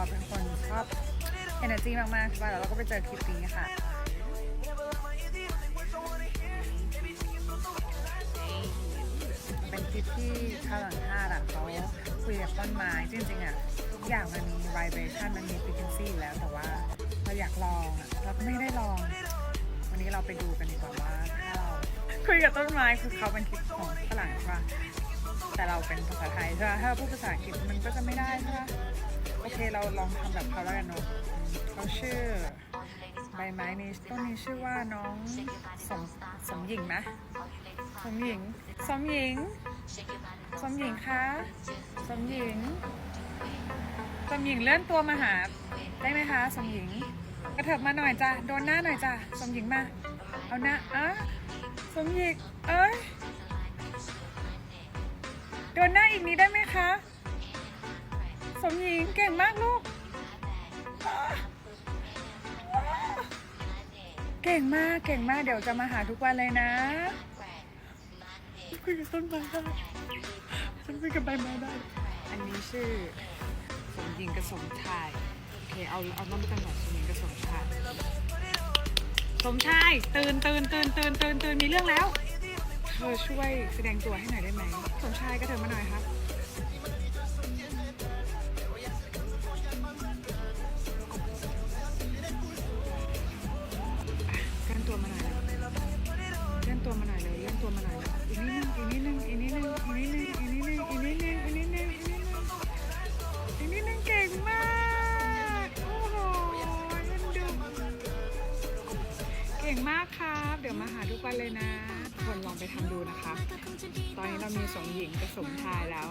อะเป็นคนชอบ energy มากๆใช่ป่ะแล้วเราก็ไปเจอคลิปนี้ค่ะเป็นคลิปที่ชาวต่างชาติอะเขาคุยกับต้นไม้จริงๆอะทุกอย่างมันมี vibration มันมี frequency อยู่แล้วแต่ว่าเราอยากลองอะเราก็ไม่ได้ลอง วันนี้เราไปดูกันดีกว่าว่าถ้าเราคุยกับต้นไม้คือเขาเป็นคลิปของฝรั่งใช่ป่ะ แต่เราเป็นภาษาไทยใช่ปะถ้าเราพูดภาษาอังกฤษมันก็จะไม่ได้ใช่ปะโอเคเราลองทำแบบเขาแล้วกันเนอะเขาชื่อใบไม้นี้ต้นนี้ชื่อว่าน้องสมสมหญิงไหมสมหญิงสมหญิงสมหญิงคะสมหญิงสมหญิงเลื่อนตัวมาหาได้ไหมคะสมหญิงกระเถิบมาหน่อยจ้ะโดนหน้าหน่อยจ้ะสมหญิงมาเอาหน้าอะสมหญิงเอ้ย โดนหน้าอีกนี้ได้ไหมคะ สมหญิงเก่งมากลูก เก่งมากเก่งมากเดี๋ยวจะมาหาทุกวันเลยนะคุยกับต้นไม้ได้ฉันคุยกับใบไม้ได้ อันนี้ชื่อสมหญิงกับสมชาย โอเคเอาเอาน้ำกันก่อนสมหญิงกับสมชาย สมชายตื่นตื่นตื่นตื่นตื่นตื่นมีเรื่องแล้ว ธอช่วยแสดงตัวให้หน่อยได้ไหมสมชายก็เธอมาหน่อยครับเลื่อนตัวมาหน่อยเลื่อนตัวมาหน่อยเลยเลื่อนตัวมาหน่อยอีกนิดนึงอีกนิดนึงอีกนิดนึงอีกนิดนึงอีกนิดนึงอีกนิดนึงอีกนิดนึงอีกนิดนึงอีกนิดนึงเก่งมากโอ้โหเอ็นดูเก่งมากครับ เดี๋ยวมาหาทุกวันเลยนะ คนลองไปทำดูนะคะ ตอนนี้เรามีสมหญิงกับสมชายแล้ว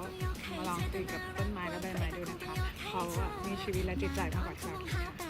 มาลองคุยกับต้นไม้และใบไม้ดูนะคะเขาอะมีชีวิตและจิตใจมากกว่าที่เราค่ะ